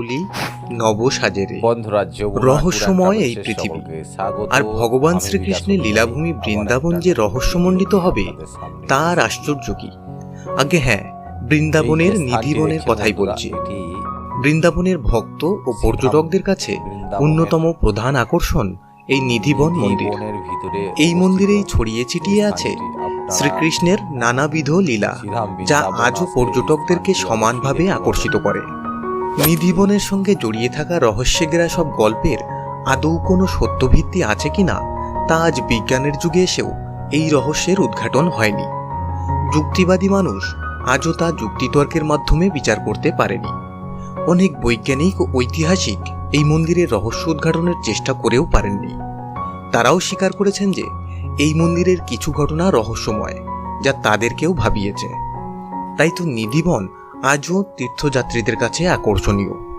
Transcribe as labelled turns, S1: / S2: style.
S1: কাহুলি নব সাজেরে।
S2: বন্ধুরা যমুনা
S1: রহস্যময় এই পৃথিবী। আর ভগবান শ্রীকৃষ্ণের লীলাভূমি বৃন্দাবন যে রহস্যমণ্ডিত হবে তার আশ্চর্য কি? আগে হ্যাঁ বৃন্দাবনের নিধিবনের কথাই বলছি। বৃন্দাবনের ভক্ত ও পর্যটকদের কাছে অন্যতম প্রধান আকর্ষণ এই নিধিবন মন্দির। এই মন্দিরেই ছড়িয়ে ছিটিয়ে আছে শ্রীকৃষ্ণের নানাবিধ লীলা যা আজও পর্যটকদেরকে সমানভাবে আকর্ষিত করে। নিধিবনের সঙ্গে জড়িয়ে থাকা রহস্যেঘেরা সব গল্পের আদৌ কোনো সত্যভিত্তি আছে কিনা তা আজ বিজ্ঞানের যুগে এসেও এই রহস্যের উদ্ঘাটন হয়নি। যুক্তিবাদী মানুষ আজও তা যুক্তিতর্কের মাধ্যমে বিচার করতে পারেনি। অনেক বৈজ্ঞানিক ও ঐতিহাসিক এই মন্দিরের রহস্য উদ্ঘাটনের চেষ্টা করেও পারেননি। তারাও স্বীকার করেছেন যে এই মন্দিরের কিছু ঘটনা রহস্যময়, যা তাদেরকেও ভাবিয়েছে। তাই তো নিধিবন আজও তীর্থযাত্রীদের কাছে আকর্ষণীয়।